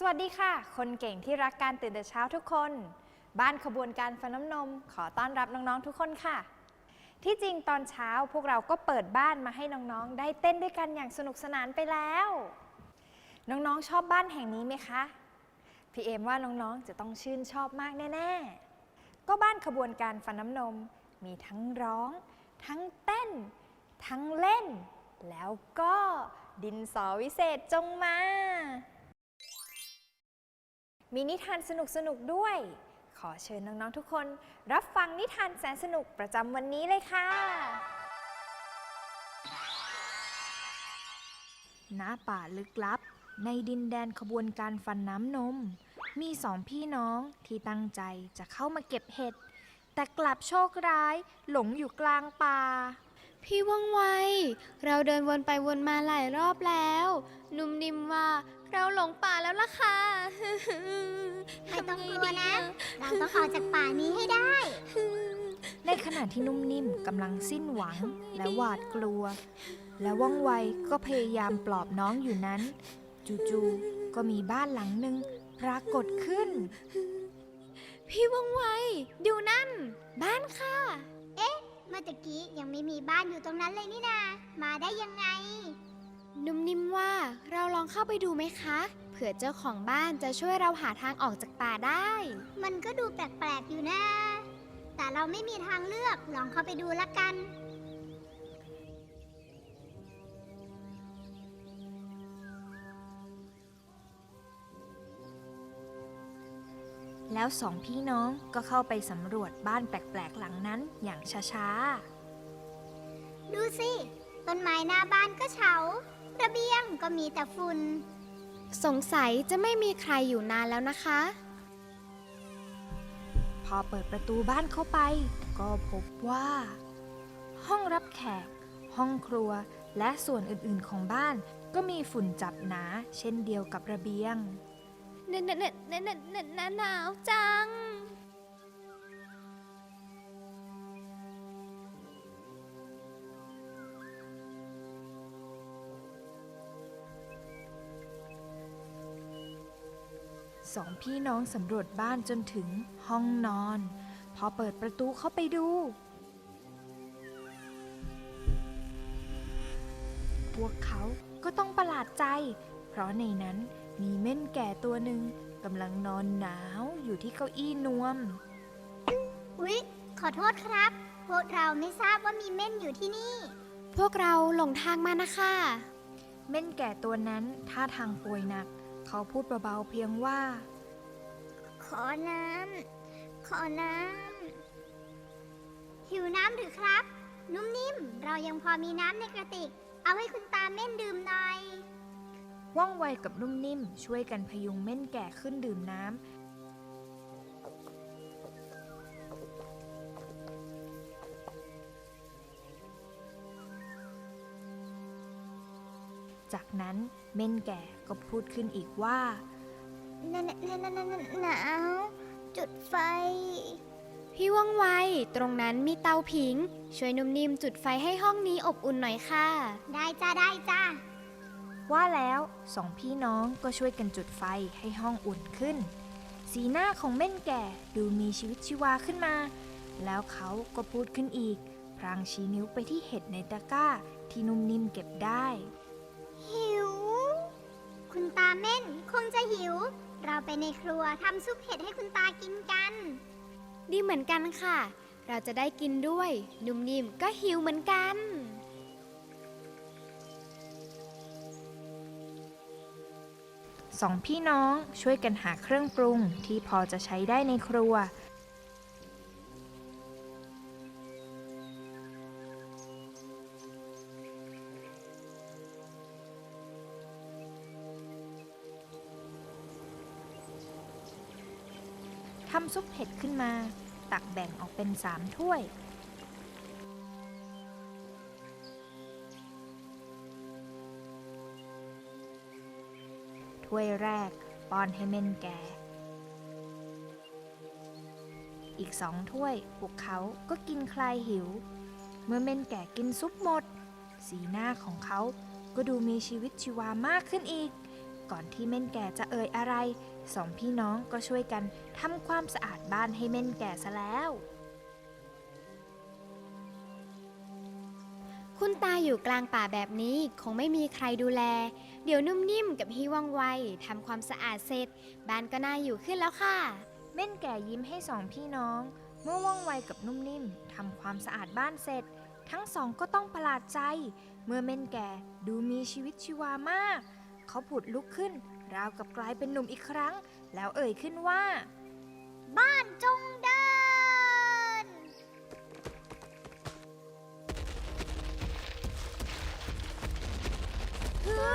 สวัสดีค่ะ คนเก่งที่รักการตื่นแต่เช้าทุกคน บ้านขบวนการฟันน้ำนม ขอต้อนรับน้องๆทุกคนค่ะ ที่จริงตอนเช้าพวกเราก็เปิดบ้านมาให้น้องๆ ได้เต้นด้วยกันอย่างสนุกสนานไปแล้ว น้องๆชอบบ้านแห่งนี้ไหมคะ พี่เอมว่าน้องๆจะต้องชื่นชอบมากแน่ๆ ก็บ้านขบวนการฟันน้ำนม มีทั้งร้อง ทั้งเต้น ทั้งเล่น แล้วก็ดินสอวิเศษจงมา มีนิทานสนุกๆด้วย ขอเชิญน้อง ๆ ทุกคน รับฟังนิทานแสนสนุกประจำวันนี้เลยค่ะ ณ ป่าลึกลับ ในดินแดนขบวนการฟันน้ำนม มีสองพี่น้องที่ตั้งใจจะเข้ามาเก็บเห็ด แต่กลับโชคร้ายหลงอยู่กลางป่า พี่ว่องไว เราเดินวนไปวนมาหลายรอบแล้ว นุ่มนิ่มว่า เราหลงป่าแล้วล่ะค่ะไม่ต้องทำกไลัวนะดีอเราต้องออกจากป่านี้ให้ได้ ในขณะที่นุ่มนิ่มกำลังสิ้นหวังและหวาดกลัว และว่องไวก็พยายามปลอบน้องอยู่นั้น จู่ๆก็มีบ้านหลังหนึ่งปรากฏขึ้น พี่ว่องไวดูนั่น บ้านค่ะเมื่อตะกี้ยังไม่มีบ้านอยู่ตรงนั้นเลยนี่นา มาได้ยังไง นุ่มนิ่มว่าเราลองเข้าไปดูไหมคะ เผื่อเจ้าของบ้านจะช่วยเราหาทางออกจากป่าได้ มันก็ดูแปลกๆอยู่นะ แต่เราไม่มีทางเลือกลองเข้าไปดูละกัน แล้วสองพี่น้องก็เข้าไปสำรวจบ้านแปลกๆหลังนั้นอย่างช้าดูสิ ต้นไม้หน้าบ้านก็เฉา ระเบียงก็มีแต่ฝุ่น สงสัยจะไม่มีใครอยู่นานแล้วนะคะๆพอเปิดประตูบ้านเข้าไป ก็พบว่า ห้องรับแขก ห้องครัวและส่วนอื่นๆของบ้าน ก็มีฝุ่นจับหนา เช่นเดียวกับระเบียงเนเนเนเนเนเนเนหนาวจัง สองพี่น้องสำรวจบ้านจนถึงห้องนอน พอเปิดประตูเข้าไปดู พวกเขาก็ต้องประหลาดใจ เพราะในนั้นมีเม่นแก่ตัวหนึ่งกำลังนอนหนาวอยู่ที่เก้าอี้นวม อุ๊ย ขอโทษครับ พวกเราไม่ทราบว่ามีเม่นอยู่ที่นี่ พวกเราหลงทางมานะคะ เม่นแก่ตัวนั้นท่าทางป่วยหนัก เขาพูดเบาๆเพียงว่า ขอน้ำ ขอน้ำ หิวน้ำหรือครับ นุ่มนิ่ม เรายังพอมีน้ำในกระติก เอาให้คุณตาเม่นดื่มหน่อย ว่องไวกับนุ่มนิ่ม ช่วยกันพยุงเม่นแก่ขึ้นดื่มน้ำ จากนั้นเม่นแก่ก็พูดขึ้นอีกว่าหนาวหนาวหนหนาว จุดไฟ พี่ว่องไว ตรงนั้นมีเตาผิง ช่วยนุ่มนิ่มจุดไฟให้ห้องนี้อบอุ่นหน่อยค่ะ ได้จ้าได้จ้าว่าแล้วสองพี่น้องก็ช่วยกันจุดไฟให้ห้องอุ่นขึ้น สีหน้าของเม่นแก่ดูมีชีวิตชีวาขึ้นมา แล้วเขาก็พูดขึ้นอีก พรางชี้นิ้วไปที่เห็ดในตะกร้าที่นุ่มนิ่มเก็บได้ หิว คุณตาเม่นคงจะหิว เราไปในครัวทำซุปเห็ดให้คุณตากินกัน ดีเหมือนกันค่ะ เราจะได้กินด้วย นุ่มนิ่มก็หิวเหมือนกัน สองพี่น้องช่วยกันหาเครื่องปรุงที่พอจะใช้ได้ในครัว ซุปเห็ดขึ้นมา ตักแบ่งออกเป็นสามถ้วย ถ้วยแรกป้อนให้เม่นแก่ อีกสองถ้วยพวกเขาก็กินคลายหิว เมื่อเม่นแก่กินซุปหมด สีหน้าของเขาก็ดูมีชีวิตชีวามากขึ้นอีก ก่อนที่เม่นแก่จะเอ่ยอะไร สองพี่น้องก็ช่วยกันทำความสะอาดบ้านให้เม่นแก่ซะแล้ว คุณตาอยู่กลางป่าแบบนี้คงไม่มีใครดูแล เดี๋ยวนุ่มนิ่มกับฮีว่องไวทำความสะอาดเสร็จ บ้านก็น่าอยู่ขึ้นแล้วค่ะ เม่นแก่ยิ้มให้สองพี่น้อง เมื่อว่องไวกับนุ่มนิ่มทำความสะอาดบ้านเสร็จ ทั้งสองก็ต้องประหลาดใจ เมื่อเม่นแก่ดูมีชีวิตชีวามาก เขาผุดลุกขึ้น ราวกับกลายเป็นหนุ่มอีกครั้ง แล้วเอ่ยขึ้นว่า บ้านจงเดิน เฮ้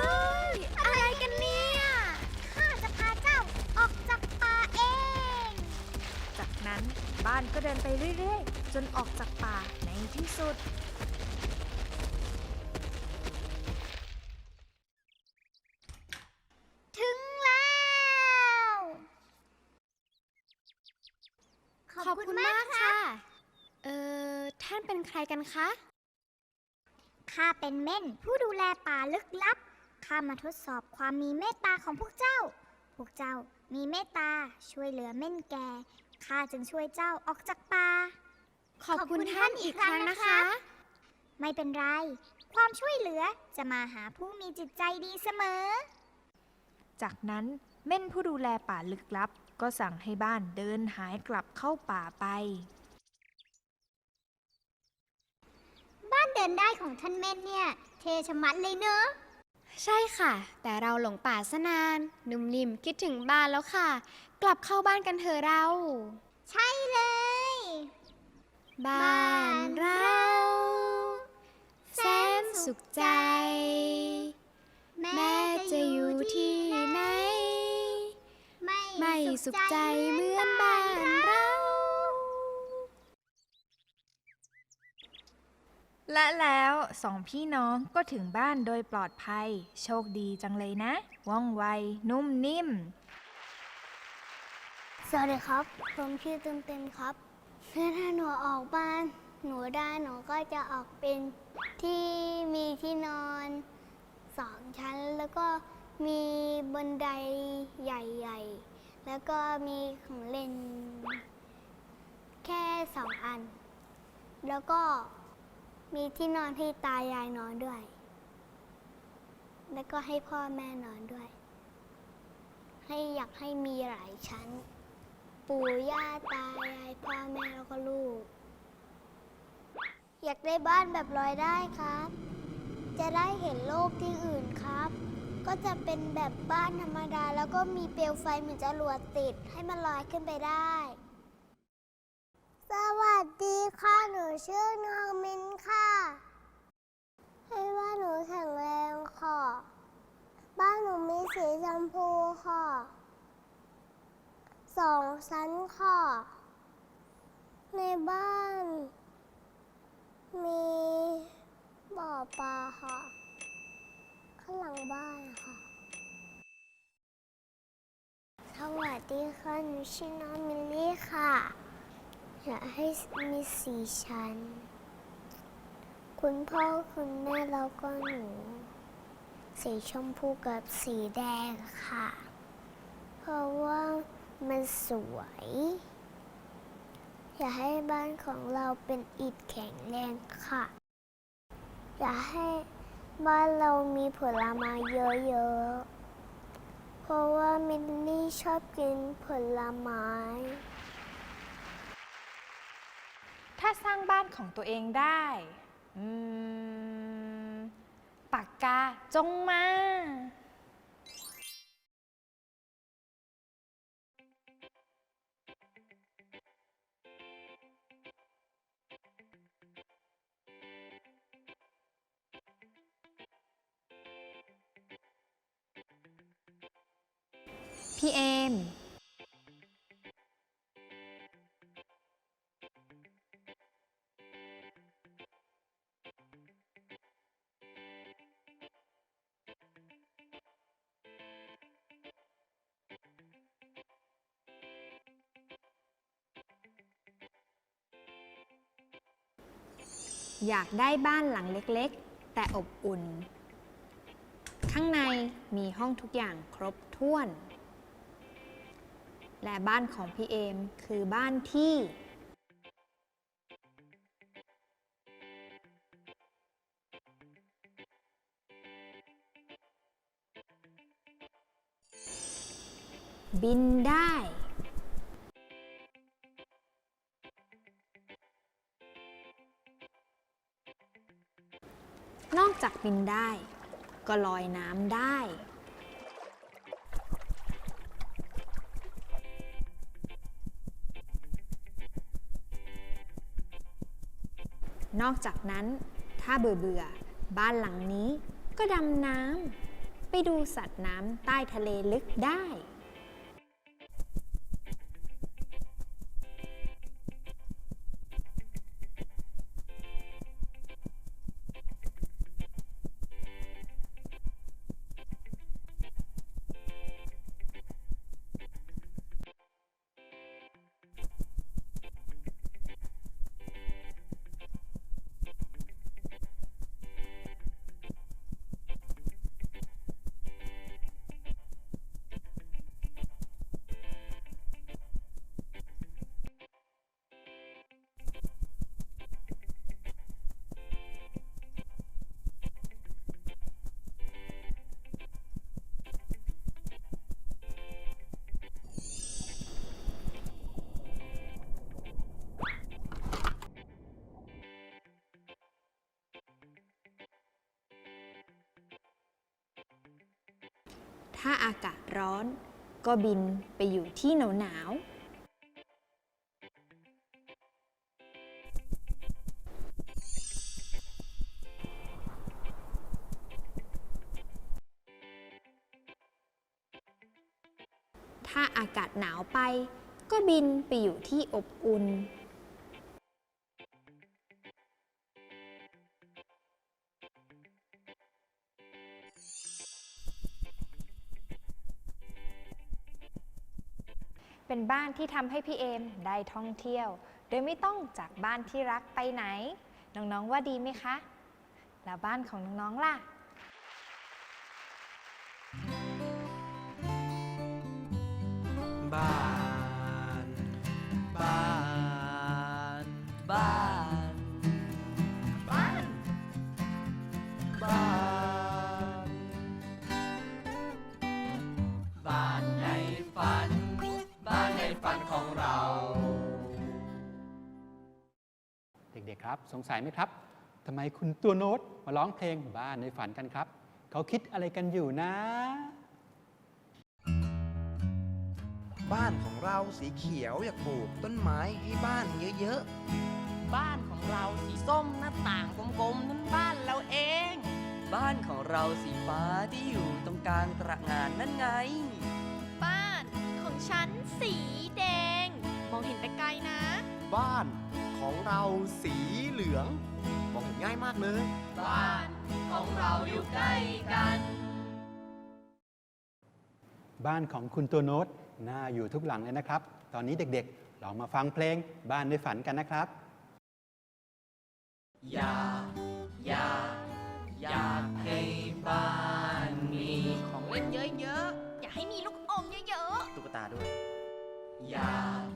ย อะไรกันเนี่ย ข้าจะพาเจ้าออกจากป่าเอง จากนั้นบ้านก็เดินไปเรื่อยๆ จนออกจากป่าในที่สุด ถึงแล้ว ขอบคุณมากค่ะ เอ่อ ท่านเป็นใคร กันคะ ข้าเป็นเม่นผู้ดูแลป่าลึกลับ ข้ามาทดสอบความมีเมตตาของพวกเจ้า พวกเจ้ามีเมตตาช่วยเหลือเม่นแก่ ข้าจึงช่วยเจ้าออกจากป่า ขอบคุณท่านอีกครั้งนะคะ ไม่เป็นไร ความช่วยเหลือจะมาหาผู้มีจิตใจดีเสมอ จากนั้นเม่นผู้ดูแลป่าลึกลับ ก็สั่งให้บ้านเดินหายกลับเข้าป่าไป บ้าน เดินได้ของท่านเม่นเนี่ย เทชะมัดเลยเนอะ ใช่ค่ะ แต่เราหลงป่าซะนาน นุ่มนิ่มคิดถึงบ้านแล้วค่ะ กลับเข้าบ้านกันเถอะเรา ใช่เลย บ้านเรา แสนสุขใจ แม้จะอยู่ที่ไหน ไม่สุขใจเหมือนบ้านเรา และแล้วสองพี่น้องก็ถึงบ้านโดยปลอดภัย โชคดีจังเลยนะ ว่องไว นุ่มนิ่ม สวัสดีครับ ผมชื่อเต็มเต็มครับถ้าหนูออกบ้าน หนูได้หนูก็จะออกเป็นที่มีที่นอนสองชั้น แล้วก็มีบันไดใหญ่ๆ แล้วก็มีของเล่น แค่สองอัน แล้วก็ มีที่นอนที่ตายายนอนด้วย แล้วก็ให้พ่อแม่นอนด้วย ให้อยากให้มีหลายชั้น ปู่ย่าตายายพ่อแม่แล้วก็ลูก อยากได้บ้านแบบลอยได้ครับ จะได้เห็นโลกที่อื่นครับ ก็จะเป็นแบบบ้านธรรมดา แล้วก็มีเปลวไฟเหมือนจรวดติด ให้มันลอยขึ้นไปได้ สวัสดีค่ะ หนูชื่อน้องมินค่ะ ให้ว่าหนูแข็งแรงค่ะ บ้านหนูมีสีชมพูค่ะสองชั้นค่ะ ในบ้าน มีบ่อปลาค่ะ ข้างหลังบ้านค่ะ สวัสดีค่ะ หนูชื่อน้องมิลลี่ค่ะ อยากให้มีสี่ชั้น คุณพ่อคุณแม่แล้วก็หนู สีชมพูกับสีแดงค่ะ เพราะว่ามันสวย อยากให้บ้านของเราเป็นอิฐแข็งแรงค่ะ อยากให้บ้านเรามีผลไม้เยอะๆ เพราะว่ามินนี่ชอบกินผลไม้ ถ้าสร้างบ้านของตัวเองได้ปากกาจงมา พี่เอม อยากได้บ้านหลังเล็กๆ แต่อบอุ่น ข้างในมีห้องทุกอย่างครบถ้วน และบ้านของพี่เอมคือบ้านที่ บินได้ บินได้ ก็ลอยน้ำได้ นอกจากนั้น ถ้าเบื่อเบื่อบ้านหลังนี้ก็ดำน้ำไปดูสัตว์น้ำใต้ทะเลลึกได้ ถ้าอากาศร้อน ก็บินไปอยู่ที่หนาวหนาวๆถ้าอากาศหนาวไป ก็บินไปอยู่ที่อบอุ่น บ้านที่ทำให้พี่เอมได้ท่องเที่ยว โดยไม่ต้องจากบ้านที่รักไปไหน น้องๆว่าดีไหมคะ แล้วบ้านของน้องๆล่ะ บ้าน สงสัยไหมครับทำไมคุณตัวโน้ตมาร้องเพลงบ้านในฝันกันครับ เขาคิดอะไรกันอยู่นะ บ้านของเราสีเขียวอยากปลูกต้นไม้ให้บ้านเยอะบ้านของเราสีส้มหน้าต่างกลมๆนั่นบ้านเราเองบ้านของเราสีฟ้าที่อยู่ตรงกลางตระหงานนั่นไง บ้านของฉันสีแดง มองเห็นไปไกลนะ บ้านของเราสีเหลืองมองเห็นง่ายมากเลย บ้านของเราอยู่ใกล้กัน บ้านของคุณตัวโน้ตน่าอยู่ทุกหลังเลยนะครับ ตอนนี้เด็กๆลองมาฟังเพลงบ้านในฝันกันนะครับ อยากอยากอยากให้บ้านมีของเล่นเยอะอยากให้มีลูกอมเยอะตุ๊กตาด้วยอยาก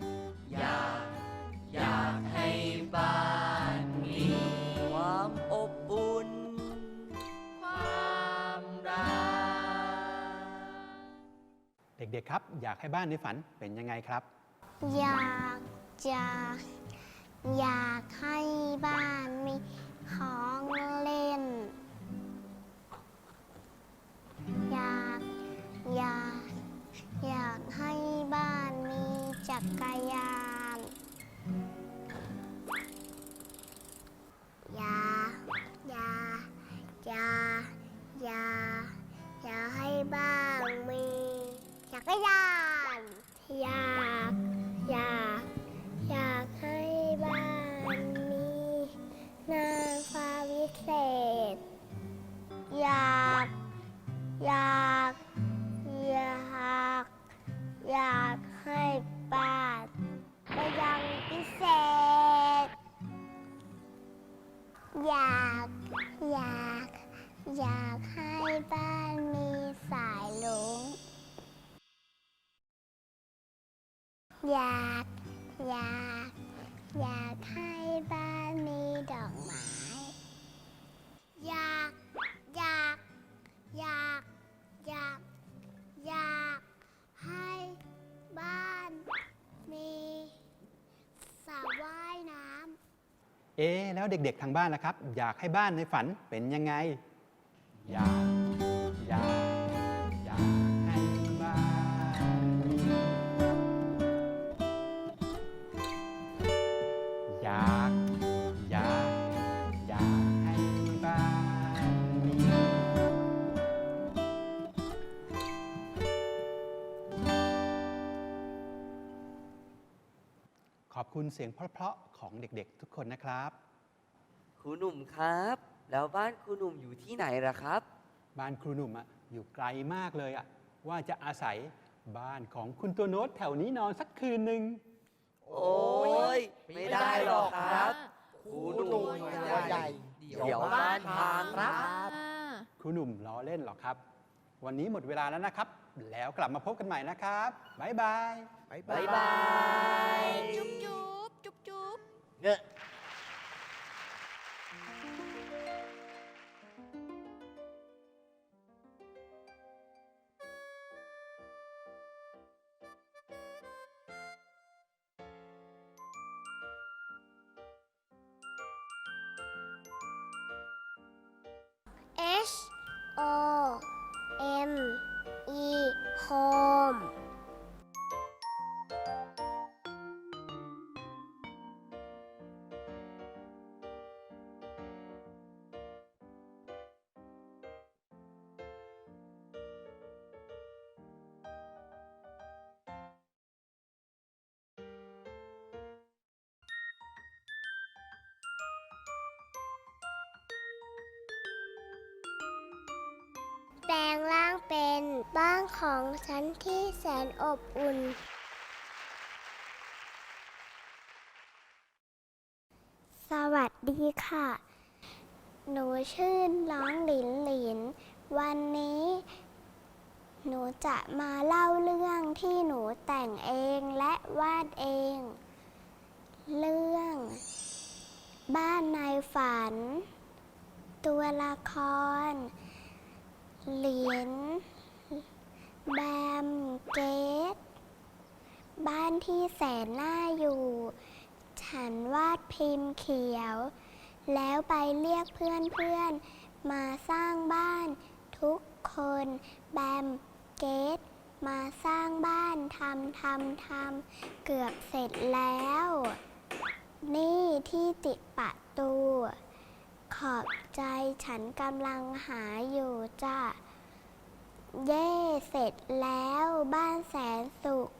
เด็กๆครับ อยากให้บ้านในฝันเป็นยังไงครับ อยากจะอยากให้บ้านมี แล้วเด็กๆทางบ้านนะครับ อยากให้บ้านในฝันเป็นยังไง อยาก อยาก อยากให้บ้าน อยาก อยาก อยากให้บ้านมี ขอบคุณเสียงเพราะๆของเด็กๆทุกคนนะครับ รูหนุ่มครับ แล้วบ้านครูหนุ่มอยู่ที่ไหนล่ะครับ บ้านครูหนุ่มอะอยู่ไกลมากเลยอะว่าจะอาศัยบ้านของคุณตัวโน้ตแถวนี้นอนสักคืนหนึ่งโอ้ยไม่ได้หรอกครับครูหนุ่มตัวใหญ่เดี๋ยวบ้านพังครับครูหนุ่มล้อเล่นหรอกครับ วันนี้หมดเวลาแล้วนะครับ แล้วกลับมาพบกันใหม่นะครับบ๊ายบายบ๊ายบ๊ายบายจุ๊บจุ๊บจุ๊บจุ๊บเงอะ O M E home แปลงร่างเป็นบ้านของฉันที่แสนอบอุ่น สวัสดีค่ะ หนูชื่อน้องหลินหลิน วันนี้ หนูจะมาเล่าเรื่องที่หนูแต่งเองและวาดเอง เรื่อง บ้านในฝัน ตัวละคร เหรียญแบมเกตบ้านที่แสนน่าอยู่ ฉันวาดพิมพ์เขียว แล้วไปเรียกเพื่อนๆมาสร้างบ้าน ทุกคนแบมเกตมาสร้างบ้านทำทำทำเกือบเสร็จแล้ว นี่ที่ติดประตู ขอบใจฉันกำลังหาอยู่จ้ะ เย่เสร็จแล้วบ้านแสนสุข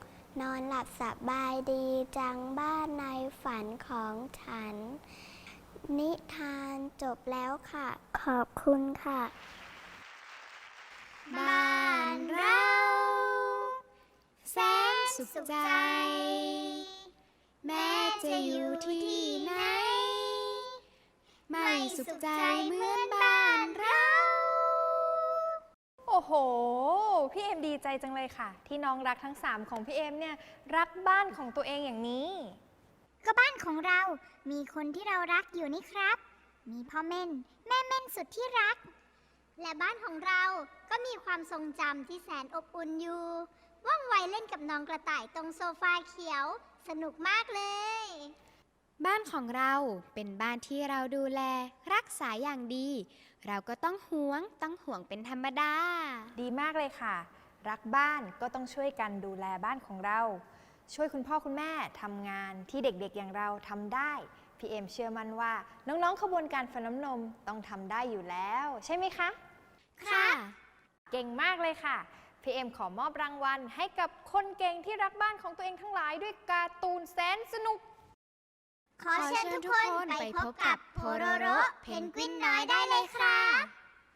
นอนหลับสบายดีจังบ้านในฝันของฉัน นิทานจบแล้วค่ะ ขอบคุณค่ะ บ้านเราแสนสุขใจ แม้จะอยู่ที่ สุขใจเหมือนบ้านเรา โอ้โห พี่เอ็มดีใจจังเลยค่ะ ที่น้องรักทั้ง 3 ของพี่เอ็มเนี่ยรักบ้านของตัวเองอย่างนี้ ก็บ้านของเรา มีคนที่เรารักอยู่นี่ครับ มีพ่อเม่น แม่เม่นสุดที่รัก และบ้านของเราก็มีความทรงจำที่แสนอบอุ่นอยู่ ว่องไวเล่นกับน้องกระต่ายตรงโซฟาเขียว สนุกมากเลย บ้านของเราเป็นบ้านที่เราดูแล รักษาอย่างดี เราก็ต้องห่วงต้องห่วงเป็นธรรมดา ดีมากเลยค่ะ รักบ้านก็ต้องช่วยกันดูแลบ้านของเรา ช่วยคุณพ่อคุณแม่ทำงานที่เด็กๆอย่างเราทำได้พี่เอ็มเชื่อมั่นว่า น้องๆขบวนการฟันน้ำนมต้องทำได้อยู่แล้ว ใช่ไหมคะ ค่ะ เก่งมากเลยค่ะพี่เอ็มขอมอบรางวัลให้กับคนเก่งที่รักบ้านของตัวเองทั้งหลายด้วยการ์ตูนแสนสนุก ขอเชิญทุกคนไปพบกับโพโรโรเพนกวินน้อยได้เลยค่ะ